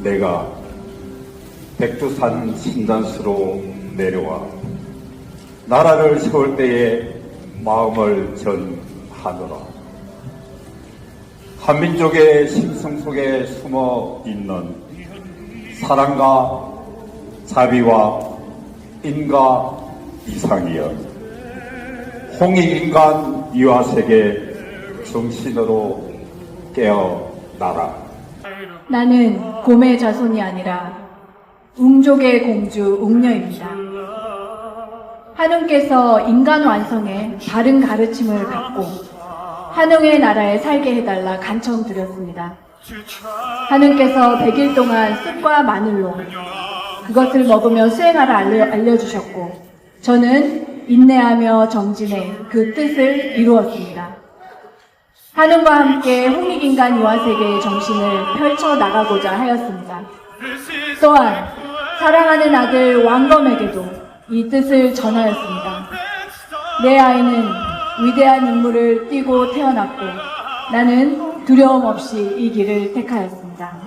내가 백두산 신단수로 내려와 나라를 세울 때에 마음을 전하노라. 한민족의 심성 속에 숨어 있는 사랑과 자비와 인과 이상이여 홍익인간 이화세계 정신으로 깨어나라. 나는 곰의 자손이 아니라 웅족의 공주 웅녀입니다. 하느님께서 인간 완성에 바른 가르침을 받고 하느님의 나라에 살게 해달라 간청드렸습니다. 하느님께서 100일 동안 쑥과 마늘로 그것을 먹으며 수행하라 알려, 알려주셨고 저는 인내하며 정진해 그 뜻을 이루었습니다. 하늘과 함께 홍익인간 유아세계의 정신을 펼쳐나가고자 하였습니다. 또한 사랑하는 아들 왕검에게도 이 뜻을 전하였습니다. 내 아이는 위대한 인물을 띠고 태어났고 나는 두려움 없이 이 길을 택하였습니다.